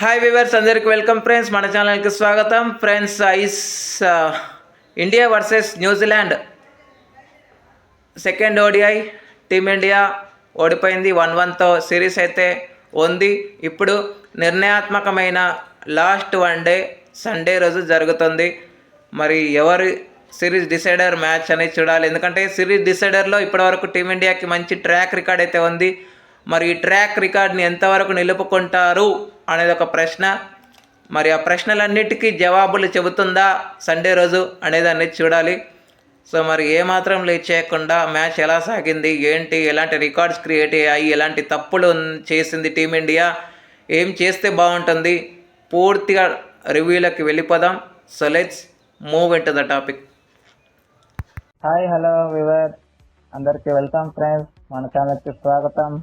Hi viewers అందరికి welcome friends మన ఛానల్కి స్వాగతం. Friends ice India versus New Zealand second ODI team India ఓడిపోయింది. వన్ వన్తో సిరీస్ అయితే ఉంది. ఇప్పుడు నిర్ణయాత్మకమైన లాస్ట్ వన్ డే సండే రోజు జరుగుతుంది. మరి ఎవరు సిరీస్ డిసైడర్ మ్యాచ్ అనేది చూడాలి. ఎందుకంటే సిరీస్ డిసైడర్లో ఇప్పటివరకు టీమిండియాకి మంచి ట్రాక్ రికార్డ్ అయితే ఉంది. మరి ఈ ట్రాక్ రికార్డ్ని ఎంతవరకు నిలుపుకుంటారు అనేది ఒక ప్రశ్న. మరి ఆ ప్రశ్నలన్నిటికీ జవాబులు చెబుతుందా? సండే రోజు అనేదాన్ని చూడాలి. సో మరి ఏమాత్రం లేట్ చేయకుండా మ్యాచ్ ఎలా సాగింది? ఏంటి? ఎలాంటి రికార్డ్స్ క్రియేట్ అయ్యాయి? ఎలాంటి తప్పులు చేసింది టీమిండియా? ఏం చేస్తే బాగుంటుంది? పూర్తిగా రివ్యూలోకి వెళ్ళిపోదాం. So let's move in to the topic hi hello viewer అందరికీ వెల్కమ్ ఫ్రెండ్స్ మన ఛానల్కి స్వాగతం.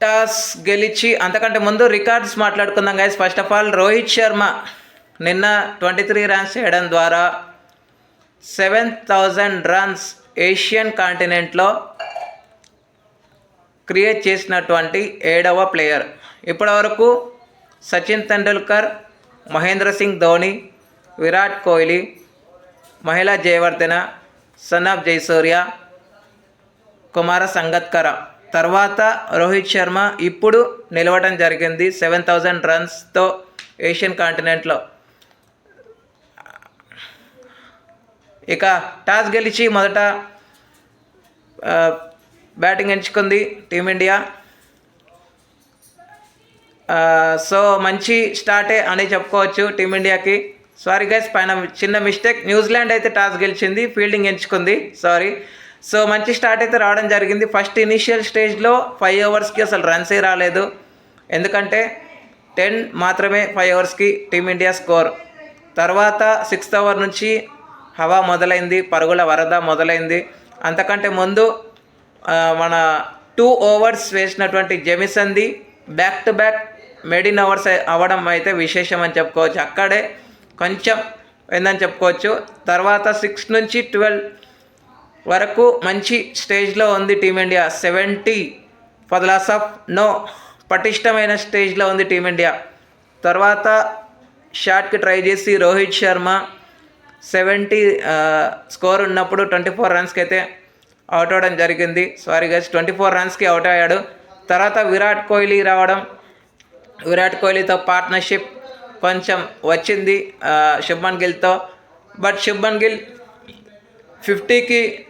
టాస్ గెలిచి అంతకంటే ముందు రికార్డ్స్ మాట్లాడుకుందాం guys first of all Rohit Sharma నిన్న ట్వంటీ త్రీ రన్స్ చేయడం ద్వారా సెవెన్ థౌజండ్ రన్స్ ఏషియన్ కాంటినెంట్లో క్రియేట్ చేసినటువంటి ఏడవ ప్లేయర్ ఇప్పటివరకు సచిన్ తెండూల్కర్ మహేంద్ర సింగ్ ధోని విరాట్ కోహ్లీ మహిళా జయవర్ధన సన్ ఆఫ్ కుమార సంగత్కర. తర్వాత రోహిత్ శర్మ ఇప్పుడు నిలవడం జరిగింది సెవెన్ థౌజండ్ రన్స్తో ఏషియన్ కాంటినెంట్లో. ఇక టాస్ గెలిచి మొదట బ్యాటింగ్ ఎంచుకుంది టీమిండియా. సో మంచి స్టార్టే అని చెప్పుకోవచ్చు టీమిండియాకి. సారీ గైస్ పైన చిన్న మిస్టేక్ న్యూజిలాండ్ అయితే టాస్ గెలిచింది ఫీల్డింగ్ ఎంచుకుంది. సారీ సో మంచి స్టార్ట్ అయితే రావడం జరిగింది. ఫస్ట్ ఇనిషియల్ స్టేజ్లో ఫైవ్ ఓవర్స్కి అసలు రన్సే రాలేదు. ఎందుకంటే టెన్ మాత్రమే ఫైవ్ ఓవర్స్కి టీమిండియా స్కోర్ తర్వాత సిక్స్త్ ఓవర్ నుంచి హవా మొదలైంది పరుగుల వరద మొదలైంది. అంతకంటే ముందు మన టూ ఓవర్స్ వేసినటువంటి జెమిసన్ది back to back maiden overs అవ్వడం అయితే విశేషం అని చెప్పుకోవచ్చు. అక్కడే కొంచెం ఏందని చెప్పుకోవచ్చు. తర్వాత సిక్స్ నుంచి ట్వెల్వ్ వరకు మంచి స్టేజ్లో ఉంది team India. Seventy for loss of no పటిష్టమైన స్టేజ్లో ఉంది టీమిండియా. తర్వాత షాట్కి ట్రై చేసి రోహిత్ శర్మ సెవెంటీ స్కోర్ ఉన్నప్పుడు ట్వంటీ ఫోర్ రన్స్కి అయితే అవుట్ అవ్వడం జరిగింది. సారీ గైస్ ట్వంటీ ఫోర్ రన్స్కి అవుట్ అయ్యాడు. తర్వాత విరాట్ కోహ్లీ రావడం. విరాట్ కోహ్లీతో పార్ట్నర్షిప్ కొంచెం వచ్చింది ఆ, శుభ్మన్ గిల్తో. బట్ శుభ్మన్ గిల్ ఫిఫ్టీకి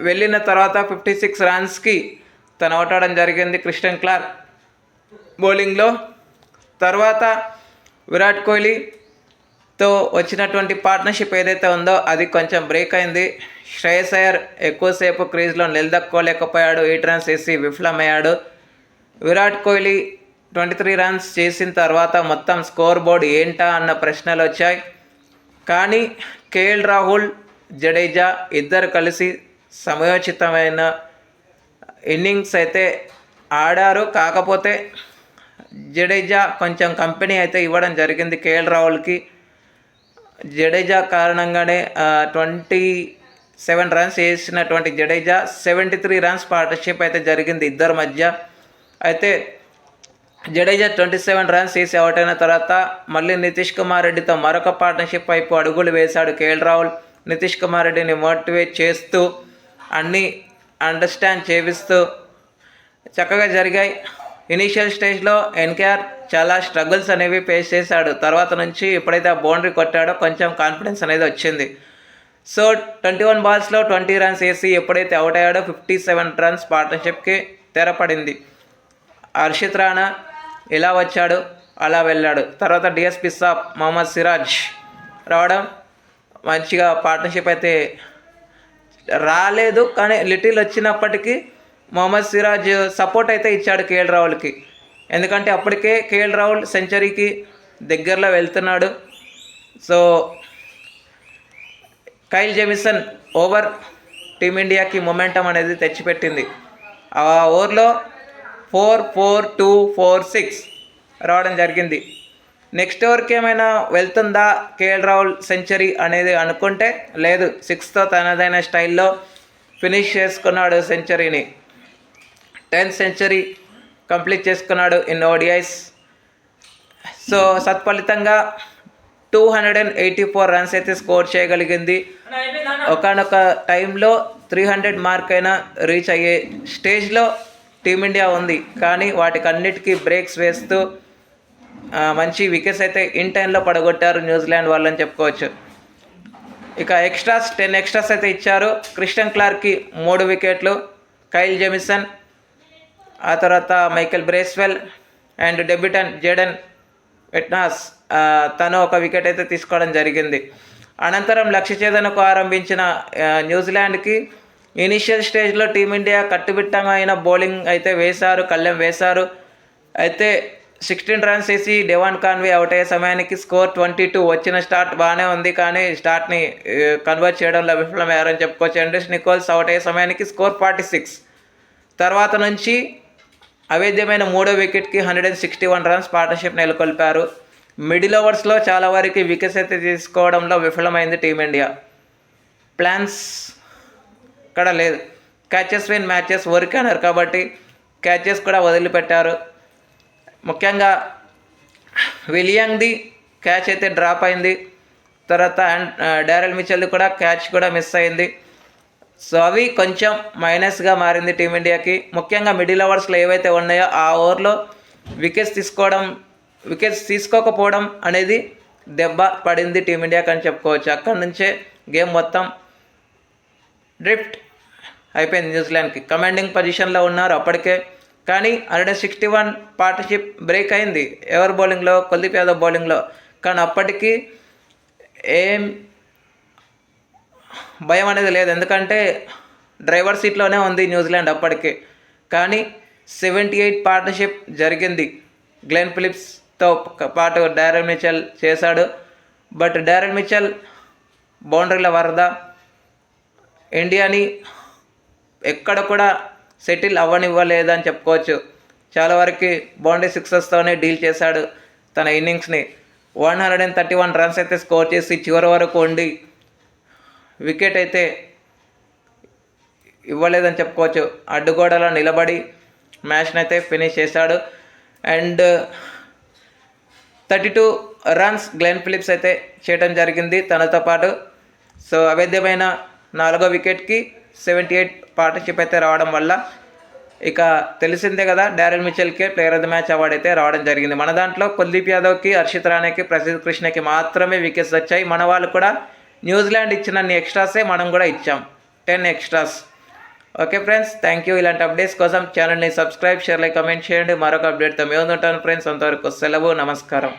వెళ్ళిన తర్వాత ఫిఫ్టీ సిక్స్ రన్స్కి తను ఓటాడడం జరిగింది క్రిస్టియన్ క్లార్క్. బౌలింగ్లో తర్వాత విరాట్ కోహ్లీతో వచ్చినటువంటి పార్ట్నర్షిప్ ఏదైతే ఉందో అది కొంచెం బ్రేక్ అయింది. శ్రేయస్ అయ్యర్ ఎక్కువసేపు క్రీజ్లో నిలదక్కోలేకపోయాడు. ఎయిట్ రన్స్ వేసి విఫలమయ్యాడు. Virat Kohli twenty three runs చేసిన తర్వాత మొత్తం స్కోర్ బోర్డ్ ఏంటా అన్న ప్రశ్నలు వచ్చాయి. కానీ కేఎల్ రాహుల్ జడేజా ఇద్దరు కలిసి సమయోచితమైన ఇన్నింగ్స్ అయితే ఆడారు. కాకపోతే జడేజా కొంచెం కంపెనీ అయితే ఇవ్వడం జరిగింది కేఎల్ రాహుల్కి. జడేజా కారణంగానే ట్వంటీ సెవెన్ రన్స్ వేసినటువంటి Jadeja seventy three runs partnership అయితే జరిగింది ఇద్దరి మధ్య. అయితే జడేజా ట్వంటీ సెవెన్ రన్స్ వేసి అవుట్ అయిన తర్వాత మళ్ళీ నితీష్ కుమార్ రెడ్డితో మరొక పార్ట్నర్షిప్ వైపు అడుగులు వేశాడు కేఎల్ రాహుల్. నితీష్ కుమార్ రెడ్డిని మోటివేట్ చేస్తూ అన్నీ అండర్స్టాండ్ చేపిస్తూ చక్కగా జరిగాయి. ఇనీషియల్ స్టేజ్లో ఎన్కేఆర్ చాలా స్ట్రగుల్స్ అనేవి ఫేస్ చేశాడు. తర్వాత నుంచి ఎప్పుడైతే ఆ బౌండరీ కొట్టాడో కొంచెం కాన్ఫిడెన్స్ అనేది వచ్చింది. సో ట్వంటీ వన్ బాల్స్లో ట్వంటీ రన్స్ వేసి ఎప్పుడైతే అవుట్ అయ్యాడో ఫిఫ్టీ సెవెన్ రన్స్ పార్ట్నర్షిప్కి తెరపడింది. హర్షిత్ రాణా ఇలా వచ్చాడు అలా వెళ్ళాడు. తర్వాత డిఎస్పి సాబ్ మొహమ్మద్ సిరాజ్ రావడం మంచిగా పార్ట్నర్షిప్ అయితే రాలేదు కానీ లిటిల్ వచ్చినప్పటికీ మొహమ్మద్ సిరాజ్ సపోర్ట్ అయితే ఇచ్చాడు కేఎల్ రాహుల్కి. ఎందుకంటే అప్పటికే కేఎల్ రాహుల్ సెంచరీకి దగ్గరలో వెళ్తున్నాడు. సో కైల్ జెమిసన్ ఓవర్ టీమిండియాకి మొమెంటం అనేది తెచ్చిపెట్టింది. ఆ ఓవర్లో four four two four six రావడం జరిగింది. నెక్స్ట్ ఓవర్కి ఏమైనా వెళ్తుందా కేఎల్ రాహుల్ సెంచరీ అనేది అనుకుంటే లేదు సిక్స్తో తనదైన స్టైల్లో ఫినిష్ చేసుకున్నాడు సెంచరీని. టెన్త్ సెంచరీ కంప్లీట్ చేసుకున్నాడు in ODIs. So సత్ఫలితంగా two hundred and eighty four runs అయితే స్కోర్ చేయగలిగింది. ఒకనొక టైంలో త్రీ హండ్రెడ్ మార్క్ అయినా రీచ్ అయ్యే స్టేజ్లో టీమిండియా ఉంది. కానీ వాటికి అన్నిటికీ బ్రేక్స్ వేస్తూ మంచి వికెట్స్ అయితే ఇన్ టైంలో పడగొట్టారు న్యూజిలాండ్ వాళ్ళని చెప్పుకోవచ్చు. ఇక ఎక్స్ట్రాస్ టెన్ ఎక్స్ట్రాస్ అయితే ఇచ్చారు. క్రిస్టియన్ క్లార్క్కి మూడు వికెట్లు. కైల్ జెమిసన్ ఆ తర్వాత Michael Bracewell and debutant Jayden వెట్నాస్ తను ఒక వికెట్ అయితే తీసుకోవడం జరిగింది. అనంతరం లక్ష్య ఛేదనకు ఆరంభించిన న్యూజిలాండ్కి ఇనిషియల్ స్టేజ్లో టీమిండియా కట్టుబిట్టంగా అయిన బౌలింగ్ అయితే వేశారు కళ్ళెం వేశారు. అయితే సిక్స్టీన్ రన్స్ వేసి డెవాన్ కాన్వే అవుట్ అయ్యే సమయానికి స్కోర్ ట్వంటీ టూ వచ్చిన స్టార్ట్ బాగానే ఉంది కానీ స్టార్ట్ని కన్వర్ట్ చేయడంలో విఫలమయ్యారని చెప్పుకోవచ్చు. ఎండ్రిస్ నికోల్స్ అవుట్ అయ్యే సమయానికి స్కోర్ ఫార్టీ సిక్స్ తర్వాత నుంచి అవేద్యమైన మూడో వికెట్కి hundred and sixty one runs partnership నెలకొల్పారు మిడిల్ ఓవర్స్లో చాలా వరకు వికెట్స్ అయితే తీసుకోవడంలో విఫలమైంది టీమిండియా. ప్లాన్స్ ఇక్కడ లేదు. క్యాచెస్ విన్ మ్యాచెస్ అన్నారు కాబట్టి క్యాచెస్ కూడా వదిలిపెట్టారు. ముఖ్యంగా విలియంగ్ది క్యాచ్ అయితే డ్రాప్ అయింది. తర్వాత డారెల్ మిచెల్ది కూడా క్యాచ్ కూడా మిస్ అయింది. సో అవి కొంచెం మైనస్గా మారింది టీమిండియాకి. ముఖ్యంగా మిడిల్ ఓవర్స్లో ఏవైతే ఉన్నాయో ఆ ఓవర్లో వికెట్స్ తీసుకోవడం వికెట్స్ తీసుకోకపోవడం అనేది దెబ్బ పడింది టీమిండియాకి అని చెప్పుకోవచ్చు. అక్కడి నుంచే గేమ్ మొత్తం డ్రిఫ్ట్ అయిపోయింది న్యూజిలాండ్కి. కమాండింగ్ పొజిషన్లో ఉన్నారు అప్పటికే. కానీ hundred sixty one partnership break అయింది. ఎవరి బౌలింగ్లో కుల్దీప్ యాదవ్ బౌలింగ్లో కానీ అప్పటికీ ఏం భయం అనేది లేదు. ఎందుకంటే డ్రైవర్ సీట్లోనే ఉంది న్యూజిలాండ్ అప్పటికి. కానీ సెవెంటీ ఎయిట్ పార్ట్నర్షిప్ జరిగింది. గ్లెన్ ఫిలిప్స్తో పాటు డారెన్ మిచెల్ చేశాడు. బట్ డారెన్ మిచెల్ బౌండరీల వరద. ఇండియాని ఎక్కడ కూడా సెటిల్ అవ్వనివ్వలేదని చెప్పుకోవచ్చు. చాలా వరకు బౌండరీ సిక్సెస్తోనే డీల్ చేశాడు తన ఇన్నింగ్స్ని. One hundred and thirty one runs అయితే స్కోర్ చేసి చివరి వరకు ఉండి వికెట్ అయితే ఇవ్వలేదని చెప్పుకోవచ్చు. అడ్డుగోడలో నిలబడి మ్యాచ్ని అయితే ఫినిష్ చేశాడు. And thirty two runs Glenn Phillips అయితే చేయడం జరిగింది తనతో పాటు. సో అవేద్యమైన నాలుగో వికెట్కి సెవెంటీ ఎయిట్ పార్ట్నర్షిప్ అయితే రావడం వల్ల ఇక తెలిసిందే కదా Daryl మిచెల్కే player of the match award అయితే రావడం జరిగింది. మన దాంట్లో కుల్దీప్ యాదవ్కి హర్షిత్ రాణేకి ప్రసిద్ధ్ కృష్ణకి మాత్రమే వికెట్స్ వచ్చాయి. మన వాళ్ళు కూడా న్యూజిలాండ్ ఇచ్చినన్ని ఎక్స్ట్రాసే మనం కూడా ఇచ్చాం. Ten extras okay friends thank you ఇలాంటి అప్డేట్స్ కోసం ఛానల్ని సబ్స్క్రైబ్ షేర్ లైక్ కమెంట్ చేయండి. మరొక అప్డేట్తో మేము ఉంటాను ఫ్రెండ్స్ అంతవరకు సెలవు నమస్కారం.